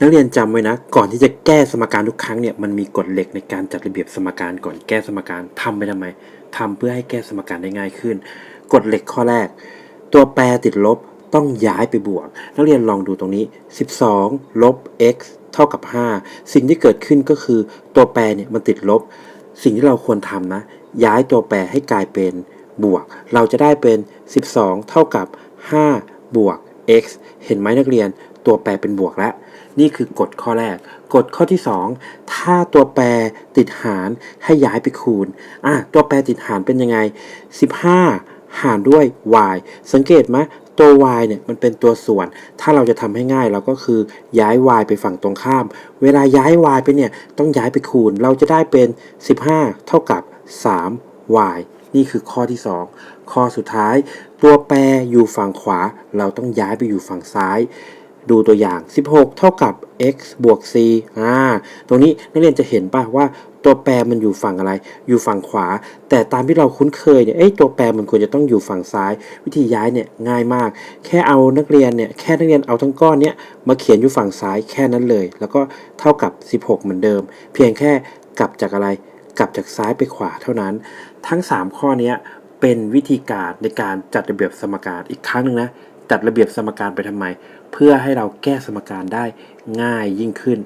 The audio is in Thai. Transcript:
นักเรียนจำไว้นะ ก่อนที่จะแก้สมการทุกครั้งเนี่ยมันมีกฎเหล็กในการจัดระเบียบสมการก่อนแก้สมการทำไปทำไมทำเพื่อให้แก้สมการได้ง่ายขึ้น กฎเหล็กข้อแรก ตัวแปรติดลบต้องย้ายไปบวก นักเรียนลองดูตรงนี้ 12 ลบ x เท่ากับ 5 สิ่งที่เกิดขึ้นก็คือ ตัวแปรเนี่ยมันติดลบ สิ่งที่เราควรทำนะ ย้ายตัวแปรให้กลายเป็นบวก เราจะได้เป็น 12 เท่ากับ 5 บวก x เห็นไหมนักเรียน ตัวแปรเป็นบวกแล้วนี่คือกฎข้อแรก กฎข้อที่ 2 ถ้าตัวแปรติดหารให้ย้ายไปคูณอะตัวแปรติดหารเป็นยังไง 15 หารด้วย y สังเกตไหมตัว y เนี่ยมันเป็นตัวส่วน ถ้าเราจะทำให้ง่ายเราก็คือย้าย y ไปฝั่งตรงข้าม เวลาย้าย y ไปเนี่ยต้องย้ายไปคูณ เราจะได้เป็น 15 เท่ากับ 3y นี่คือข้อที่ 2 ข้อสุดท้าย ตัวแปรอยู่ฝั่งขวา เราต้องย้ายไปอยู่ฝั่งซ้าย ดูตัวอย่าง 16 เท่ากับ x บวก c อ่า ตรงนี้นักเรียนจะเห็นป่ะว่าตัวแปรมันอยู่ฝั่งอะไร อยู่ฝั่งขวา แต่ตามที่เราคุ้นเคยเนี่ย เอ้ย ตัวแปรมันควรจะต้องอยู่ฝั่งซ้าย วิธีย้ายเนี่ยง่ายมาก แค่เอานักเรียนเนี่ย แค่นักเรียนเอาทั้งก้อนเนี่ยมาเขียนอยู่ฝั่งซ้ายแค่นั้นเลย แล้วก็เท่ากับ 16 เหมือนเดิม เพียงแค่กลับจากอะไร กลับจากซ้ายไปขวาเท่านั้น ทั้ง 3 ข้อนี้เป็นวิธีการในการจัดระเบียบสมการอีกครั้งหนึ่งนะ จัดระเบียบสมการไปทำไม เพื่อให้เราแก้สมการได้ง่ายยิ่งขึ้น